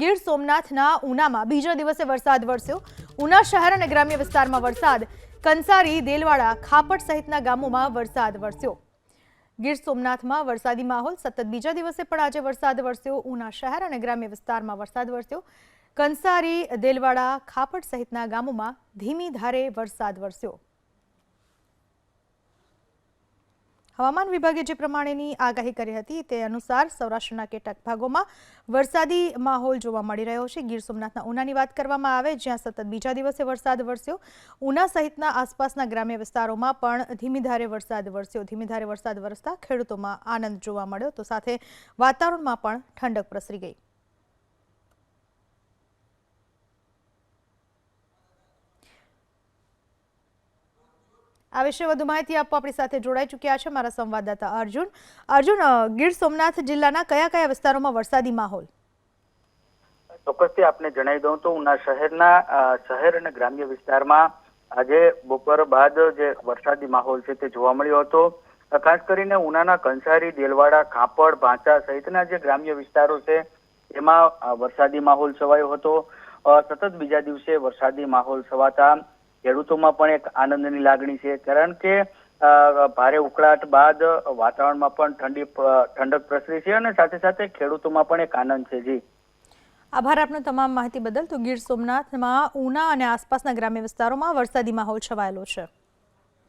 ગીર સોમનાથના ઉનામાં બીજા દિવસે વરસાદ વરસ્યો. ઉના શહેર અને ગ્રામ્ય વિસ્તારમાં વરસાદ. કંસારી, દેલવાડા, ખાપટ સહિતના ગામોમાં વરસાદ વરસ્યો. ગીર સોમનાથમાં વરસાદી માહોલ સતત બીજા દિવસે પણ આજે વરસાદ વરસ્યો. ઉના શહેર અને ગ્રામ્ય વિસ્તારમાં વરસાદ વરસ્યો. કંસારી, દેલવાડા, ખાપટ સહિતના ગામોમાં ધીમી ધારે વરસાદ વરસ્યો. હવામાન વિભાગે જે પ્રમાણેની આગાહી કરી હતી તે અનુસાર સૌરાષ્ટ્રના કેટલાક ભાગોમાં વરસાદી માહોલ જોવા મળી રહ્યો છે. ગીર સોમનાથના ઉનાની વાત કરવામાં આવે, જ્યાં સતત બીજા દિવસે વરસાદ વરસ્યો. ઉના સહિતના આસપાસના ગ્રામ્ય વિસ્તારોમાં પણ ધીમી ધારે વરસાદ વરસ્યો. ધીમી ધારે વરસાદ વરસતા ખેડૂતોમાં આનંદ જોવા મળ્યો, તો સાથે વાતાવરણમાં પણ ઠંડક પ્રસરી ગઈ. આ વિશે વધુ માહિતી આપવા આપણી સાથે જોડાઈ ચૂક્યા છે મારા સંવાદદાતા અર્જુન. અર્જુન ગીર સોમનાથ જિલ્લાના કયા કયા વિસ્તારોમાં વરસાદી માહોલ? ચોક્કસથી આપને જણાવી દઉં તો ઉના શહેરના શહેર અને ગ્રામ્ય વિસ્તારમાં આજે બપોર બાદ જે વરસાદી માહોલ છે તે જોવા મળ્યો હતો. ખાસ કરીને ઉનાના કંસારી, દેલવાડા, કાપડ, ભાંચા સહિતના જે ગ્રામ્ય વિસ્તારો છે એમાં વરસાદી માહોલ છવાયો હતો. સતત બીજા દિવસે વરસાદી માહોલ છવાતા ખેડૂતોમાં પણ એક આનંદની લાગણી છે. કારણ કે ભારે ઉકળાટ બાદ વાતાવરણમાં પણ ઠંડી ઠંડક પ્રસરી છે અને સાથે સાથે ખેડૂતોમાં પણ એક આનંદ છે. જી. આભાર આપનો તમામ માહિતી બદલ. તો ગીર સોમનાથમાં ઉના અને આસપાસના ગ્રામ્ય વિસ્તારોમાં વરસાદી માહોલ છવાયેલો છે.